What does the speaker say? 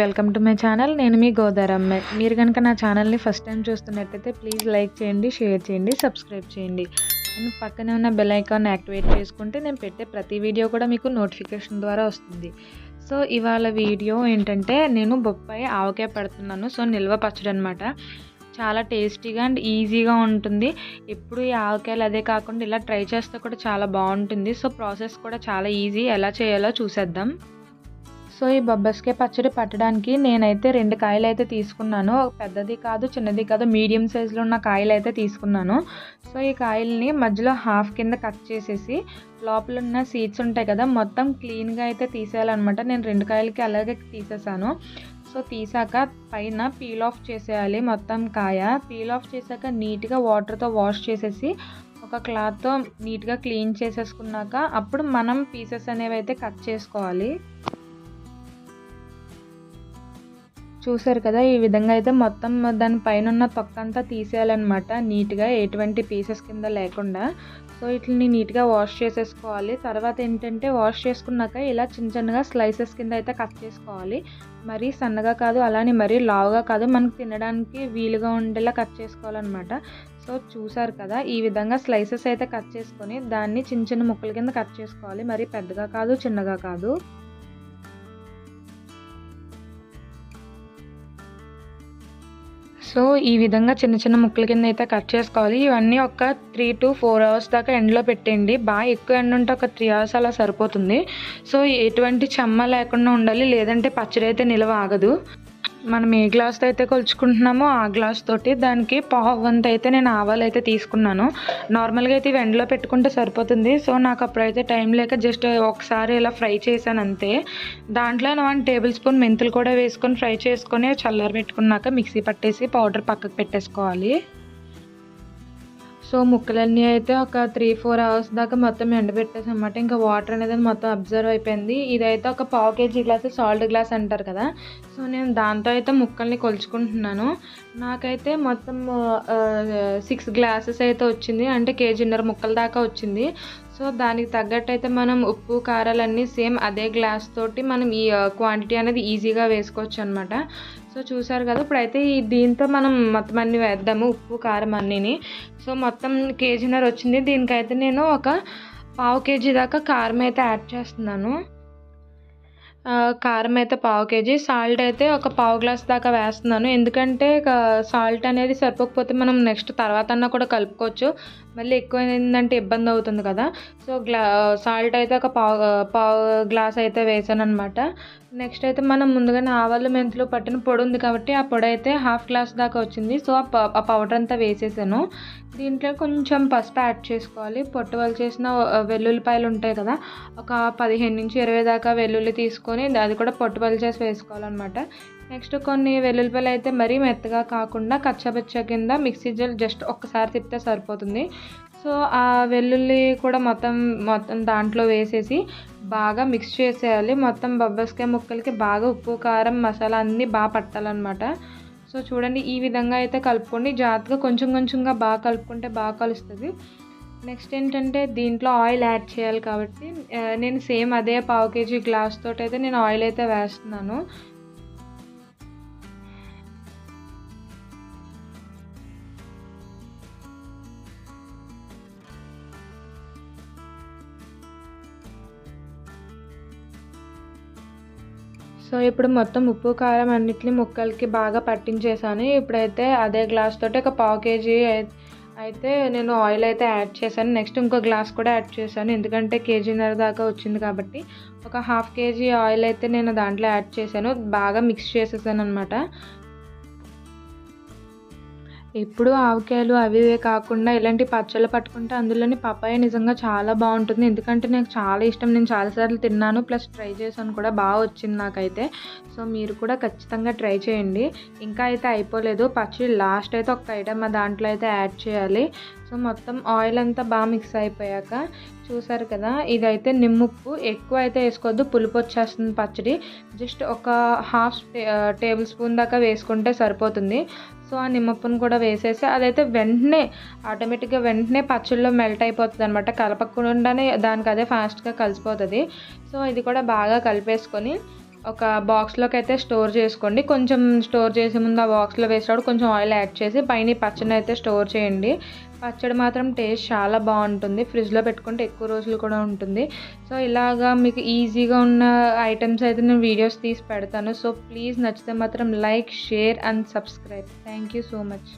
Welcome to my channel. నేను మీ గోదారమ్మ. మీరు కనుక నా ఛానల్ని ఫస్ట్ టైం చూస్తున్నట్టయితే ప్లీజ్ లైక్ చేయండి షేర్ చేయండి సబ్స్క్రైబ్ చేయండి. అండ్ పక్కనే ఉన్న బెల్ ఐకాన్ యాక్టివేట్ చేసుకుంటే నేను పెట్టే ప్రతి వీడియో కూడా మీకు నోటిఫికేషన్ ద్వారా వస్తుంది. సో ఇవాళ వీడియో ఏంటంటే నేను బొప్పాయి ఆవకాయ పెడుతున్నాను. సో నిల్వ పచ్చడి అనమాట చాలా టేస్టీగా అండ్ ఈజీగా ఉంటుంది. ఎప్పుడు ఈ ఆవకాయలు అదే కాకుండా ఇలా ట్రై చేస్తే కూడా చాలా బాగుంటుంది. సో ప్రాసెస్ కూడా చాలా ఈజీ. ఎలా చేయాలో చూసేద్దాం. సో ఈ బొబ్బస్కాయ పచ్చడి పట్టడానికి నేనైతే రెండు కాయలు అయితే తీసుకున్నాను పెద్దది కాదు చిన్నది కాదు మీడియం సైజులో ఉన్న కాయలు అయితే తీసుకున్నాను. సో ఈ కాయల్ని మధ్యలో హాఫ్ కింద కట్ చేసేసి లోపల ఉన్న సీడ్స్ ఉంటాయి కదా మొత్తం క్లీన్గా అయితే తీసేయాలన్నమాట. నేను రెండు కాయలకి అలాగే తీసేసాను. సో తీసాక పైన పీల్ ఆఫ్ చేసేయాలి మొత్తం కాయ. పీల్ ఆఫ్ చేశాక నీట్గా వాటర్తో వాష్ చేసేసి ఒక క్లాత్తో నీట్గా క్లీన్ చేసేసుకున్నాక అప్పుడు మనం పీసెస్ అనేవి అయితే కట్ చేసుకోవాలి. చూసారు కదా ఈ విధంగా అయితే మొత్తం దాని పైన ఉన్న తొక్క అంతా తీసేయాలన్నమాట. నీట్గా ఎటువంటి పీసెస్ కింద లేకుండా. సో వీటిని నీట్గా వాష్ చేసేసుకోవాలి. తర్వాత ఏంటంటే వాష్ చేసుకున్నాక ఇలా చిన్న చిన్నగా స్లైసెస్ కింద అయితే కట్ చేసుకోవాలి. మరీ సన్నగా కాదు అలానే మరీ లావుగా కాదు. మనకు తినడానికి వీలుగా ఉండేలా కట్ చేసుకోవాలన్నమాట. సో చూసారు కదా ఈ విధంగా స్లైసెస్ అయితే కట్ చేసుకొని దాన్ని చిన్న చిన్న ముక్కల కింద కట్ చేసుకోవాలి. మరీ పెద్దగా కాదు చిన్నగా కాదు. సో ఈ విధంగా చిన్న చిన్న ముక్కల కింద అయితే కట్ చేసుకోవాలి. ఇవన్నీ ఒక త్రీ టు ఫోర్ అవర్స్ దాకా ఎండలో పెట్టేయండి. బాగా ఎక్కువ ఎండ ఉంటే ఒక త్రీ అవర్స్ అలా సరిపోతుంది. సో ఎటువంటి చెమ్మ లేకుండా ఉండాలి. లేదంటే పచ్చడి అయితే నిలవ ఆగదు. మనం ఏ గ్లాస్తో అయితే కొలుచుకుంటున్నామో ఆ గ్లాస్ తోటి దానికి పావు వంత అయితే నేను ఆవాలు అయితే తీసుకున్నాను. నార్మల్గా అయితే ఇవి ఎండలో పెట్టుకుంటే సరిపోతుంది. సో నాకు అప్పుడైతే టైం లేక జస్ట్ ఒకసారి ఇలా ఫ్రై చేశాను అంతే. దాంట్లో వన్ టేబుల్ స్పూన్ మెంతులు కూడా వేసుకొని ఫ్రై చేసుకొని చల్లారి పెట్టుకున్నాక మిక్సీ పట్టేసి పౌడర్ పక్కకు పెట్టేసుకోవాలి. సో ముక్కలన్నీ అయితే ఒక త్రీ ఫోర్ అవర్స్ దాకా మొత్తం ఎండబెట్టేసన్నమాట. ఇంకా వాటర్ అనేది మొత్తం అబ్జర్వ్ అయిపోయింది. ఇదైతే ఒక పావు కేజీ గ్లాస్ సాల్ట్ గ్లాస్ అంటారు కదా. సో నేను దాంతో అయితే ముక్కల్ని కొలుచుకుంటున్నాను. నాకైతే మొత్తం సిక్స్ గ్లాసెస్ అయితే వచ్చింది. అంటే కేజీన్నర ముక్కల దాకా వచ్చింది. సో దానికి తగ్గట్టు అయితే మనం ఉప్పు కారాలన్నీ సేమ్ అదే గ్లాస్ తోటి మనం ఈ క్వాంటిటీ అనేది ఈజీగా వేసుకోవచ్చు అనమాట సో చూసారు కదా ఇప్పుడైతే ఈ దీంతో మనం మొత్తం అన్ని వేద్దాము ఉప్పు కారం అన్నీని. సో మొత్తం కేజీన్నర వచ్చింది. దీనికైతే నేను ఒక పావు కేజీ దాకా కారం అయితే యాడ్ చేస్తున్నాను. కారం అయితే పావు కేజీ. సాల్ట్ అయితే ఒక పావు గ్లాస్ దాకా వేస్తున్నాను. ఎందుకంటే సాల్ట్ అనేది సరిపోకపోతే మనం నెక్స్ట్ తర్వాత అన్నా కూడా కలుపుకోవచ్చు. మళ్ళీ ఎక్కువ ఏంటంటే ఇబ్బంది అవుతుంది కదా. సో గ్లా సాల్ట్ అయితే ఒక పావు పావు గ్లాస్ అయితే వేసాను అనమాట నెక్స్ట్ అయితే మనం ముందుగానే ఆవాలు మెంతులు పట్టిన పొడి ఉంది కాబట్టి ఆ పొడి అయితే హాఫ్ గ్లాస్ దాకా వచ్చింది. సో ఆ పౌడర్ అంతా వేసేసాను. దీంట్లో కొంచెం పసుపు యాడ్ చేసుకోవాలి. పొట్టు వాళ్ళు చేసిన వెల్లుల్లిపాయలు ఉంటాయి కదా ఒక పదిహేను నుంచి ఇరవై దాకా వెల్లుల్లి తీసుకొని అది కూడా పొట్టు వాళ్ళు చేసి వేసుకోవాలన్నమాట. నెక్స్ట్ కొన్ని వెల్లుల్లిపాయలు అయితే మరీ మెత్తగా కాకుండా కచ్చబచ్చ కింద మిక్సీ జల్ జస్ట్ ఒక్కసారి తిప్పితే సరిపోతుంది. సో ఆ వెల్లుల్లి కూడా మొత్తం మొత్తం దాంట్లో వేసేసి బాగా మిక్స్ చేసేయాలి. మొత్తం బొబ్బస్కాయ ముక్కలకి బాగా ఉప్పు కారం మసాలా అన్నీ బాగా పట్టాలన్నమాట. సో చూడండి ఈ విధంగా అయితే కలుపుకోండి. జాగ్రత్తగా కొంచెం కొంచెంగా బాగా కలుపుకుంటే బాగా కలుస్తుంది. నెక్స్ట్ ఏంటంటే దీంట్లో ఆయిల్ యాడ్ చేయాలి కాబట్టి నేను సేమ్ అదే పావు కేజీ గ్లాస్ తోటి అయితే నేను ఆయిల్ అయితే వేస్తున్నాను. సో ఇప్పుడు మొత్తం ఉప్పు కారం అన్నిటిని ముక్కలకి బాగా పట్టించేసాను. ఇప్పుడైతే అదే గ్లాస్ తోటి ఒక పావు కేజీ అయితే నేను ఆయిల్ అయితే యాడ్ చేశాను. నెక్స్ట్ ఇంకో గ్లాస్ కూడా యాడ్ చేశాను. ఎందుకంటే కేజీన్నర దాకా వచ్చింది కాబట్టి ఒక హాఫ్ కేజీ ఆయిల్ అయితే నేను దాంట్లో యాడ్ చేశాను. బాగా మిక్స్ చేసేసాను అనమాట ఎప్పుడు ఆవకాయలు అవి ఇవే కాకుండా ఇలాంటి పచ్చళ్ళు పట్టుకుంటే అందులోని పపాయ నిజంగా చాలా బాగుంటుంది. ఎందుకంటే నాకు చాలా ఇష్టం. నేను చాలాసార్లు తిన్నాను. ప్లస్ ట్రై చేశాను కూడా. బాగా వచ్చింది నాకైతే. సో మీరు కూడా ఖచ్చితంగా ట్రై చేయండి. ఇంకా అయితే అయిపోలేదు. పచ్చడి లాస్ట్ అయితే ఒక ఐటమ్ దాంట్లో అయితే యాడ్ చేయాలి. సో మొత్తం ఆయిల్ అంతా బాగా మిక్స్ అయిపోయాక చూసారు కదా ఇదైతే నిమ్ముప్పు. ఎక్కువ అయితే వేసుకోవద్దు పులుపు వచ్చేస్తుంది పచ్చడి. జస్ట్ ఒక హాఫ్ టేబుల్ స్పూన్ దాకా వేసుకుంటే సరిపోతుంది. సో ఆ నిమ్మప్పును కూడా వేసేసి అదైతే వెంటనే ఆటోమేటిక్గా వెంటనే పచ్చళ్ళలో మెల్ట్ అయిపోతుంది అనమాట కలపకుండానే దానికి అదే ఫాస్ట్గా కలిసిపోతుంది. సో ఇది కూడా బాగా కలిపేసుకొని ఒక బాక్స్లోకి అయితే స్టోర్ చేసుకోండి. కొంచెం స్టోర్ చేసే ముందు ఆ బాక్స్లో వేసినప్పుడు కొంచెం ఆయిల్ యాడ్ చేసి పైన పచ్చని అయితే స్టోర్ చేయండి. పచ్చడి మాత్రం టేస్ట్ చాలా బాగుంటుంది. ఫ్రిడ్జ్లో పెట్టుకుంటే ఎక్కువ రోజులు కూడా ఉంటుంది. సో ఇలాగా మీకు ఈజీగా ఉన్న ఐటమ్స్ అయితే నేను వీడియోస్ తీసి పెడతాను. సో ప్లీజ్ నచ్చితే మాత్రం like share and subscribe. Thank you so much.